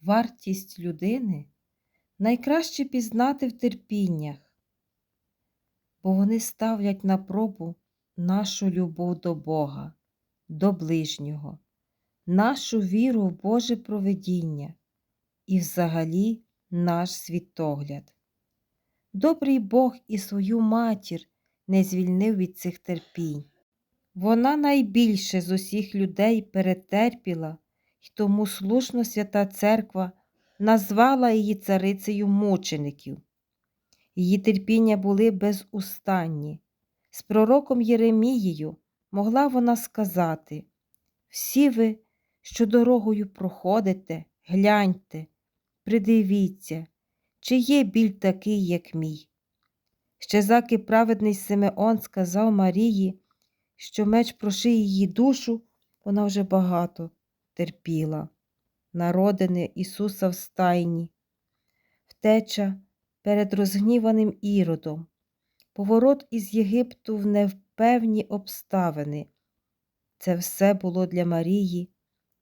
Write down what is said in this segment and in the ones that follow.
Вартість людини найкраще пізнати в терпіннях, бо вони ставлять на пробу нашу любов до Бога, до ближнього, нашу віру в Боже провидіння і взагалі наш світогляд. Добрий Бог і свою матір не звільнив від цих терпінь. Вона найбільше з усіх людей перетерпіла, тому слушно свята церква назвала її царицею мучеників. Її терпіння були безустанні. З пророком Єремією могла вона сказати Всі ви, що дорогою проходите, гляньте, придивіться, чи є біль такий, як мій. Ще заки праведний Симеон сказав Марії, що меч прошиє її душу, вона вже багато терпіла. Народини Ісуса в стайні, втеча перед розгніваним іродом, поворот із Єгипту в невпевні обставини. Це все було для Марії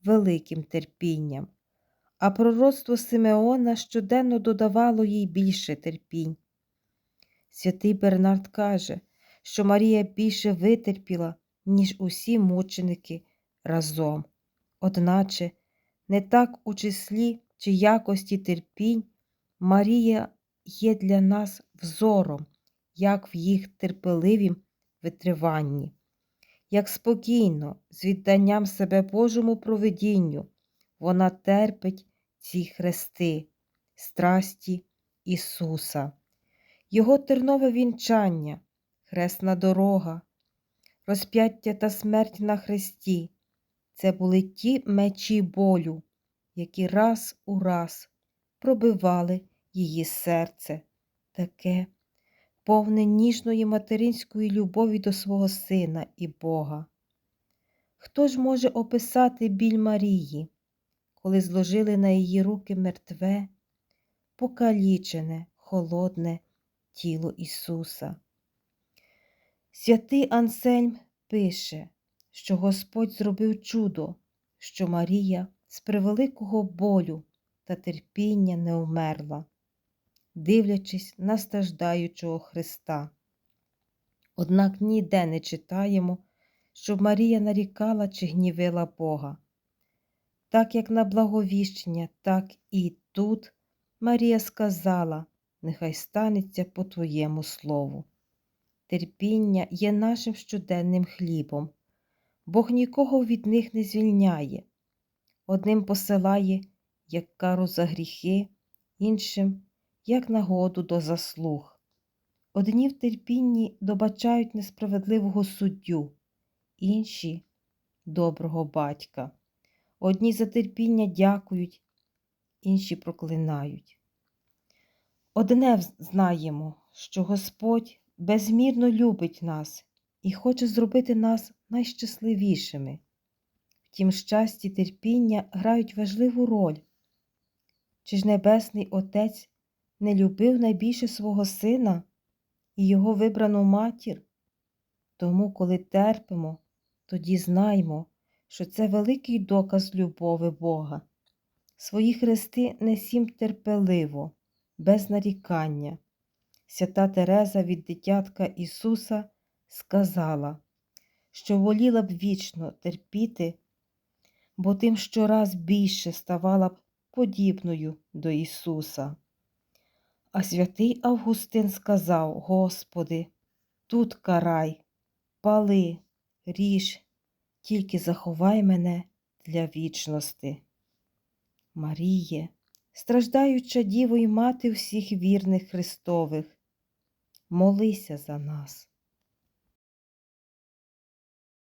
великим терпінням, а пророцтво Симеона щоденно додавало їй більше терпінь. Святий Бернард каже, що Марія більше витерпіла, ніж усі мученики разом. Одначе, не так у числі чи якості терпінь Марія є для нас взором, як в їх терпеливім витриванні, як спокійно, з відданням себе Божому провидінню, вона терпить ці хрести, страсті Ісуса, Його тернове вінчання, хресна дорога, розп'яття та смерть на хресті. Це були ті мечі болю, які раз у раз пробивали її серце, таке, повне ніжної материнської любові до свого сина і Бога. Хто ж може описати біль Марії, коли зложили на її руки мертве, покалічене, холодне тіло Ісуса? Святий Ансельм пише, що Господь зробив чудо, що Марія з превеликого болю та терпіння не вмерла, дивлячись на страждаючого Христа. Однак ніде не читаємо, щоб Марія нарікала чи гнівила Бога. Так як на благовіщення, так і тут Марія сказала, нехай станеться по Твоєму слову. Терпіння є нашим щоденним хлібом. Бог нікого від них не звільняє. Одним посилає, як кару за гріхи, іншим, як нагоду до заслуг. Одні в терпінні добачають несправедливого суддю, інші доброго батька. Одні за терпіння дякують, інші проклинають. Одне знаємо, що Господь безмірно любить нас і хоче зробити нас найщасливішими. Втім, щастя і терпіння грають важливу роль. Чи ж Небесний Отець не любив найбільше свого сина і його вибрану матір? Тому, коли терпимо, тоді знаймо, що це великий доказ любови Бога. Свої хрести несім терпеливо, без нарікання. Свята Тереза від дитятка Ісуса сказала, що воліла б вічно терпіти, бо тим щораз більше ставала б подібною до Ісуса. А святий Августин сказав, Господи, тут карай, пали, ріж, тільки заховай мене для вічності. Маріє, страждаюча Діво й мати всіх вірних Христових, молися за нас.